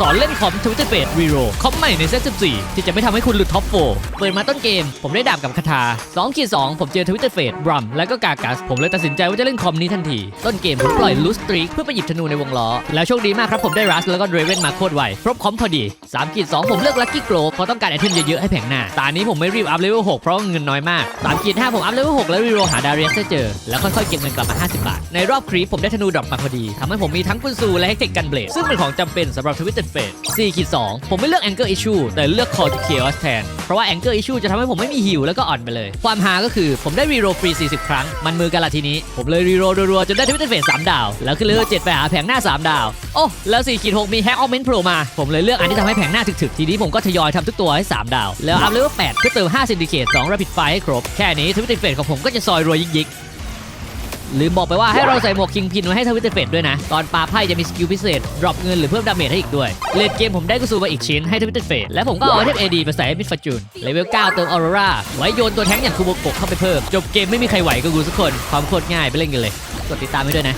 สอนเล่นคอมทวิตเตอร์เฟสรีโรคอมใหม่ในเซต14 ที่จะไม่ทำให้คุณหลุดท็อปโฟเปิดมาต้นเกม ผมได้ดาบกับคาถา2ขีด2ผมเจอทวิตเตอร์เฟสบรัมและก็กากัส ผมเลยตัดสินใจว่าจะเล่นคอมนี้ทันที ต้นเกมผมปล่อยลูสตรีกเพื่อไปหยิบธนูในวงล้อ แล้วโชคดีมากครับผมได้รัสแล้วก็เดรเวนมาโคตรไวครบคอมพอดี3ขีด2ผมเลือกลัคกี้โกลเพราะต้องการไอเทมเยอะๆให้แผงหน้าตานี้ผมไม่รีบอัพเลเวล6เพราะเงินน้อยมาก3ขีด5ผมอัพเลเวล6แล้วรีโรหาดาเรียสได้เจอแล้วค่อยๆเก็บเงินกลับมา50บาทในรอบครีปผมได้ธนูดรอปมาพอดีทำให้ผมมีทั้งปุนซูและเฮกเทคกันเบลดซึ่งเป็นของจำเป็นสำหรับทวิตเตอร์เฟส4ขีด2ผมไม่เลือก Anger Issue แต่เลือก Call to Chaos แทน เพราะว่า Anger Issue จะทำให้ผมไม่มีฮิวแล้วก็อ่อนไปเลย ความฮาก็คือผมได้รีโรฟรี 40 ครั้ง มันมือกันละทีนี้ ผมเลยรีโรรัวๆ จนได้ทวิตเตอร์เฟส3ดาว แล้วขึ้นเลเวล7ไปหาแผงหน้า 3 ดาว โอ้แล้ว4ขีด6มีแฮกออเมนต์โผล่มา ผมเลยเลือกอันที่ทำให้แผงหน้าถึกๆ ทีนี้ผมก็ทยอยทำทุกตัวให้ 3 ดาว แล้วอัพเลเวล8เพื่อเติม5 Syndicate 2 Rapid Fire ให้ครบ แค่นี้ทวิตเตอร์เฟสของผมก็จะซอยรวยยิกๆ ลืมบอกไปว่าให้เราใส่หมวกคิงพินไว้ให้ทวิตเตอร์เฟดด้วยนะ ตอนปาไพ่จะมีสกิลพิเศษดรอปเงินหรือเพิ่มดาเมจให้อีกด้วย เลดเกมผมได้กุสูมาอีกชิ้นให้ทวิตเตอร์เฟดและผมก็เอาไอเทมเอดีมาใส่ให้มิดฟอร์จูนเลเวล9เติมออโรราไว้โยนตัวแท้งอย่างคูโบกเข้าไปเพิ่มจบเกมไม่มีใครไหวกับกูสักคนความโคตรง่ายไปเล่นกันเลย กดติดตามให้ด้วยนะ